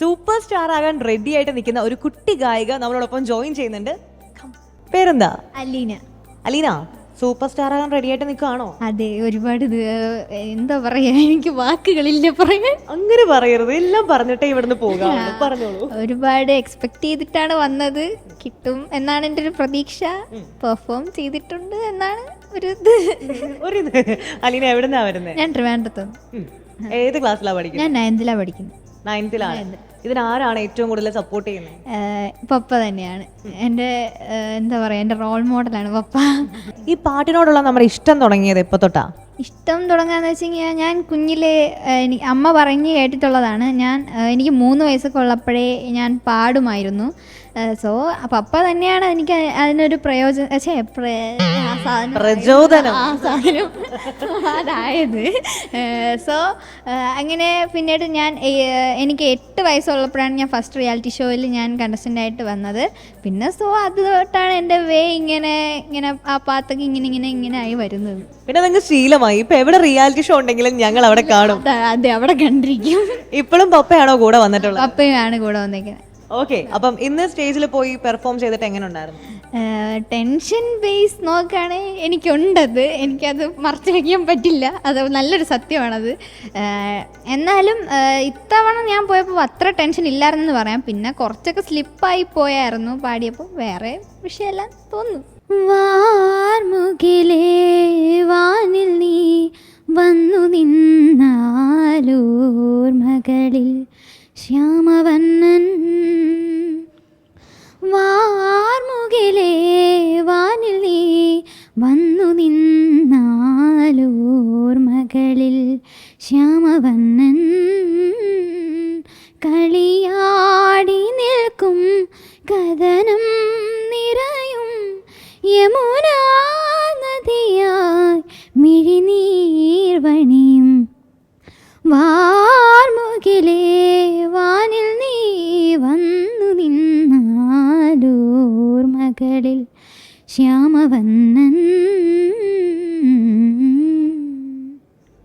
Super star ആകാൻ ready ആയിട്ട് നിൽക്കുന്ന ഒരു കുട്ടി ഗായിക നമ്മളോടൊപ്പം ജോയിൻ ചെയ്യുന്നുണ്ട്. പേരെന്താ? അലീന. അലീന സൂപ്പർ സ്റ്റാർ ആകാൻ റെഡി ആയിട്ട് നിൽക്കുകയാണോ? അതെ ഒരുപാട് ഇത് എന്താ പറയാ എനിക്ക് വാക്കുകളില്ല പറയാൻ. അങ്ങനെ പറയരുത് എല്ലാം പറഞ്ഞിട്ടേ ഇവിടുന്ന് പോകാം പറഞ്ഞോളൂ. ഒരുപാട് എക്സ്പെക്ട് ചെയ്തിട്ടാണ് വന്നത്. കിട്ടും എന്നാണ് എന്റെ ഒരു പ്രതീക്ഷ. പെർഫോം ചെയ്തിട്ടുണ്ട് എന്നാണ് ഒരു ഇത്. ഒരു അലീന എവിടുന്നാ വരുന്നത് ഞാൻ ട്രിവാൻഡ്രത്ത് ഏത് ക്ലാസ്സിലാണ് പഠിക്കുന്നത് ഞാൻ നയൻത്തിലാണ് പഠിക്കുന്നത് നയൻത്തിലാണ് ഇതിനാരാണ് ഏറ്റവും കൂടുതൽ സപ്പോർട്ട് ചെയ്യുന്നത് പപ്പ തന്നെയാണ്. എന്റെ എന്താ പറയുക എന്റെ റോൾ മോഡലാണ് പപ്പ. ഈ പാട്ടിനോടുള്ള നമ്മുടെ ഇഷ്ടം തുടങ്ങിയത് ഇപ്പൊ തൊട്ടാ? ഇഷ്ടം തുടങ്ങാന്ന് വെച്ച് കഴിഞ്ഞാൽ ഞാൻ കുഞ്ഞിലെ അമ്മ പറഞ്ഞ് കേട്ടിട്ടുള്ളതാണ്. ഞാൻ എനിക്ക് മൂന്ന് വയസ്സൊക്കെ ഉള്ളപ്പോഴേ ഞാൻ പാടുമായിരുന്നു. സോ പപ്പ തന്നെയാണ് എനിക്ക് അതിനൊരു പ്രയോജനം ഛേ, പ്ര- ആ സാധനം പ്രചോദനം. ആ സാധനം. അതായത് സോ അങ്ങനെ പിന്നീട് ഞാൻ എനിക്ക് എട്ട് വയസ്സുള്ളപ്പോഴാണ് ഞാൻ ഫസ്റ്റ് റിയാലിറ്റി ഷോയിൽ ഞാൻ കണ്ടസ്റ്റന്റ് ആയിട്ട് വന്നത്. പിന്നെ സോ അത് തൊട്ടാണ് എന്റെ വേ ഇങ്ങനെ ഇങ്ങനെ ആ പാത്തൊക്കെ ഇങ്ങനെ ഇങ്ങനെ ഇങ്ങനെ ആയി വരുന്നത്. പിന്നെ നിങ്ങൾക്ക് ശീലമായി. ഇപ്പൊ എവിടെ റിയാലിറ്റി ഷോ ഉണ്ടെങ്കിലും ഞങ്ങൾ അവിടെ കാണും. അതെ അവിടെ കണ്ടിരിക്കും. ഇപ്പോഴും പപ്പയാണോ കൂടെ വന്നിട്ടുള്ളത്? പപ്പയാണ് കൂടെ വന്നേക്കുന്നത് ഓക്കെ അപ്പം ഇന്ന് സ്റ്റേജിൽ പോയി പെർഫോം ചെയ്തിട്ട് എങ്ങനെ ഉണ്ടായിരുന്നു? ടെൻഷൻ ബേസ് നോക്കുകയാണെങ്കിൽ എനിക്കുണ്ടത്. എനിക്കത് മറച്ചു വയ്ക്കാൻ പറ്റില്ല. അത് നല്ലൊരു സത്യമാണത്. എന്നാലും ഇത്തവണ ഞാൻ പോയപ്പോൾ അത്ര ടെൻഷൻ ഇല്ലായിരുന്നെന്ന് പറയാം. പിന്നെ കുറച്ചൊക്കെ സ്ലിപ്പായി പോയായിരുന്നു. പാടിയപ്പോൾ വേറെ വിഷയമല്ല തോന്നുന്നു. വാനിൽ നീ വന്നു നിന്നാലൂർമകളിൽ ശ്യാമവന്നൻ വാർമുകിലേ വാനിൽ നീ വന്നു നിന്നാലൂർമകളിൽ ശ്യാമവന്നൻ കളിയാടി നിൽക്കും കഥനം നിന്നാലൂർമകളിൽ ശ്യാമവന്നൻ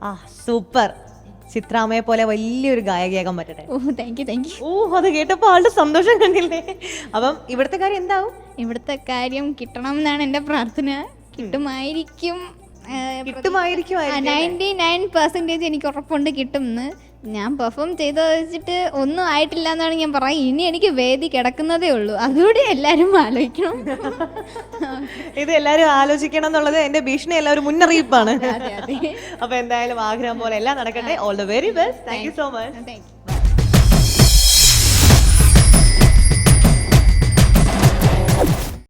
ആ സൂപ്പർ. ചിത്രാമയെ പോലെ വലിയൊരു ഗായകയാകാൻ പറ്റട്ടെ. Oh thank you thank you ഓ അത് കേട്ടപ്പോൾ ആളുടെ സന്തോഷം കണ്ടില്ലേ? അപ്പം ഇവിടുത്തെ കാര്യം എന്താവും? ഇവിടുത്തെ കാര്യം കിട്ടണം എന്നാണ് എന്റെ പ്രാർത്ഥന. കിട്ടുമായിരിക്കും. കിട്ടുമായിരിക്കും നയന്റി നയൻ പെർസെന്റേജ് എനിക്ക് ഉറപ്പുണ്ട് കിട്ടുമെന്ന് ഞാൻ പെർഫോം ചെയ്ത് വെച്ചിട്ട് ഒന്നും ആയിട്ടില്ല എന്നാണ് ഞാൻ പറയാം ഇനി എനിക്ക് വേദി കിടക്കുന്നതേ ഉള്ളൂ. അതുകൂടി എല്ലാരും ആലോചിക്കണം. ഇത് എല്ലാരും ആലോചിക്കണം എന്നുള്ളത് എന്റെ ഭീഷണി എല്ലാവരും മുന്നറിയിപ്പാണ്. അപ്പൊ എന്തായാലും ആഗ്രഹം പോലെ എല്ലാം നടക്കട്ടെ. All the very best thank you so much thank you